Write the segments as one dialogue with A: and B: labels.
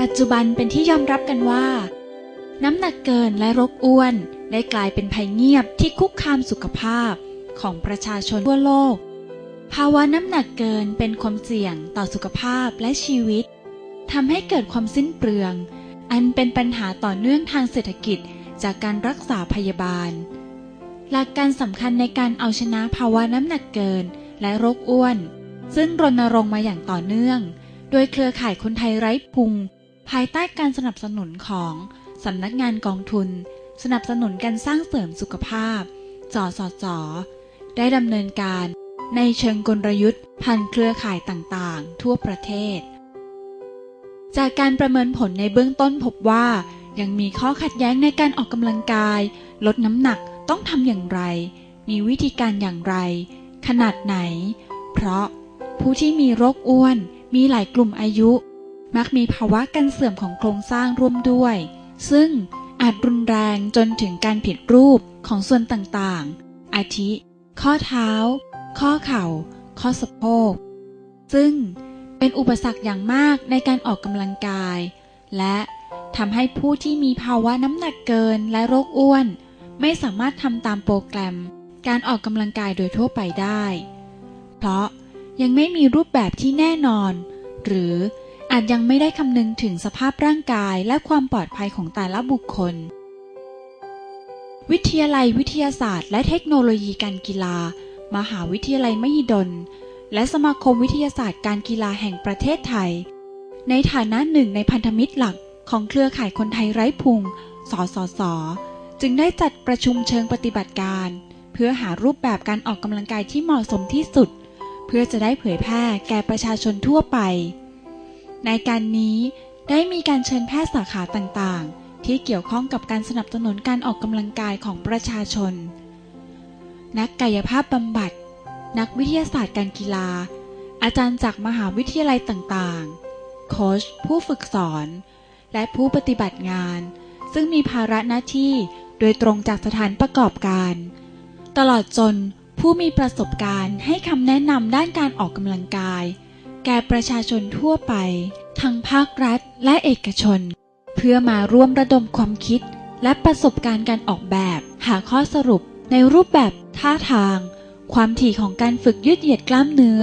A: ปัจจุบันเป็นที่ยอมรับกันว่า น้ำหนักเกินและโรคอ้วน ได้กลายเป็นภัยเงียบที่คุกคามสุขภาพของประชาชนทั่วโลก ภาวะน้ำหนักเกินเป็นความเสี่ยงต่อสุขภาพและชีวิตทำให้เกิดความสิ้นเปลือง อันเป็นปัญหาต่อเนื่องทางเศรษฐกิจจากการรักษาพยาบาล หลักการสำคัญในการเอาชนะภาวะน้ำหนักเกินและโรคอ้วน ซึ่งรณรงค์มาอย่างต่อเนื่อง โดยเครือข่ายคนไทยไร้พุง ภายใต้การสนับสนุนของสำนักงานกองทุน สนับสนุนการสร้างเสริมสุขภาพจอสอจอได้ดำเนินการในเชิงกลยุทธ์พันเครือข่ายต่างๆ ทั่วประเทศ จากการประเมินผลในเบื้องต้นพบว่า ยังมีข้อขัดแย้งในการออกกำลังกาย ลดน้ำหนักต้องทำอย่างไร มีวิธีการอย่างไร ขนาดไหน เพราะผู้ที่มีโรคอ้วนมีหลายกลุ่มอายุ มักมีภาวะการเสื่อมของโครงสร้างร่วมด้วย ซึ่งอาจรุนแรงจนถึงการผิดรูปของส่วนต่างๆ อาทิ ข้อเท้า ข้อเข่า ข้อสะโพก ซึ่งเป็นอุปสรรคอย่างมากในการออกกำลังกาย และทำให้ผู้ที่มีภาวะน้ำหนักเกินและโรคอ้วน ไม่สามารถทำตามโปรแกรม การออกกำลังกายโดยทั่วไปได้ เพราะยังไม่มีรูปแบบที่แน่นอน หรือ อาจยังไม่ได้คำนึงถึงสภาพร่างกายและความปลอดภัยของแต่ละบุคคล วิทยาลัยวิทยาศาสตร์ และเทคโนโลยีการกีฬา มหาวิทยาลัยมหิดล และสมาคมวิทยาศาสตร์การกีฬาแห่งประเทศไทย ในฐานะหนึ่งในพันธมิตรหลักของเครือข่ายคนไทยไร้พุง สสส จึงได้จัดประชุมเชิงปฏิบัติการ เพื่อหารูปแบบการออกกำลังกายที่เหมาะสมที่สุด เพื่อจะได้เผยแพร่แก่ประชาชนทั่วไป ในการนี้ได้มีการเชิญแพทย์สาขาต่างๆ ที่เกี่ยวข้องกับการสนับสนุนการออกกำลังกายของประชาชน นักกายภาพบำบัด นักวิทยาศาสตร์การกีฬา อาจารย์จากมหาวิทยาลัยต่างๆ โค้ชผู้ฝึกสอน และผู้ปฏิบัติงาน ซึ่งมีภาระหน้าที่โดยตรงจากสถานประกอบการ ตลอดจนผู้มีประสบการณ์ให้คำแนะนำด้านการออกกำลังกาย แก่ประชาชนทั่วไป ทั้งภาครัฐและเอกชน เพื่อมาร่วมระดมความคิด และประสบการณ์การออกแบบ หาข้อสรุปในรูปแบบท่าทาง ความถี่ของการฝึกยืดเหยียดกล้ามเนื้อ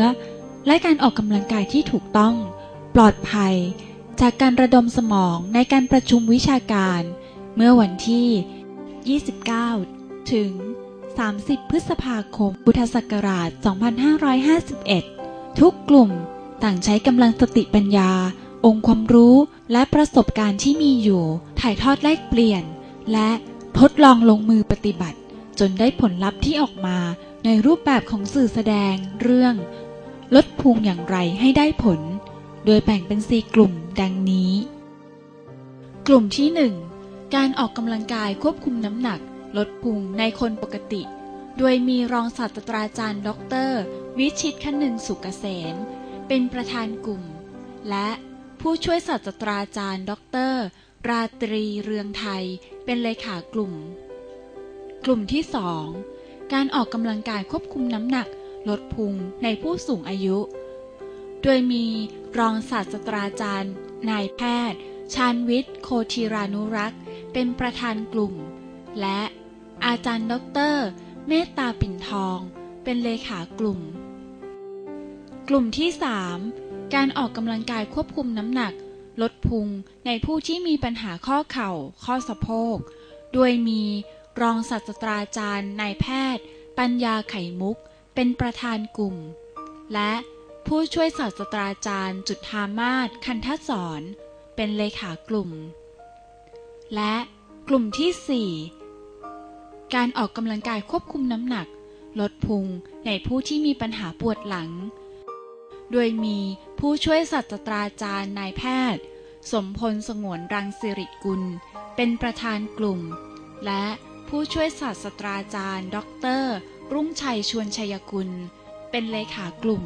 A: และการออกกำลังกายที่ถูกต้อง ปลอดภัย จากการระดมสมองในการประชุมวิชาการ เมื่อวันที่ 29 ถึง 30 พฤษภาคม พุทธศักราช 2551 ทุกกลุ่ม ต่างใช้กำลังสติปัญญา องค์ความรู้และประสบการณ์ที่มีอยู่ ถ่ายทอดแลกเปลี่ยน และทดลองลงมือปฏิบัติ จนได้ผลลัพธ์ที่ออกมาในรูปแบบของสื่อแสดงเรื่อง ลดพุงอย่างไรให้ได้ผล โดยแบ่งเป็น4กลุ่มดังนี้ กลุ่มที่ 1 การออกกำลังกายควบคุมน้ำหนัก ลดพุงในคนปกติ โดยมีรองศาสตราจารย์ ดร วิชิตคนึงสุกเกษม เป็นประธานกลุ่ม และผู้ช่วยศาสตราจารย์ ดร ราตรีเรืองไทย เป็นเลขากลุ่ม กลุ่มที่ 2 การออกกำลังกายควบคุมน้ำหนักลดพุงในผู้สูงอายุ โดยมีรองศาสตราจารย์ นายแพทย์ ชาญวิทย์ โคทิรานุรักษ์ เป็นประธานกลุ่ม และอาจารย์ดรเมตตาปิ่นทอง เป็นเลขากลุ่ม กลุ่มที่ 3 การออกกำลังกายควบคุมน้ำหนัก ลดพุงในผู้ที่มีปัญหาข้อเข่า ข้อสะโพก โดยมีรองศาสตราจารย์นายแพทย์ ปัญญาไข่มุก เป็นประธานกลุ่ม และผู้ช่วยศาสตราจารย์จุธามาศคันทศรเป็นเลขากลุ่ม และกลุ่มที่ 4 การออกกำลังกายควบคุมน้ำหนัก ลดพุงในผู้ที่มีปัญหาปวดหลัง โดยมีผู้ช่วยศาสตราจารย์นายแพทย์ สมพลสงวนรังสิริกุล เป็นประธานกลุ่ม และผู้ช่วยศาสตราจารย์ ดร รุ่งชัยชวนชัยกุล เป็นเลขากลุ่ม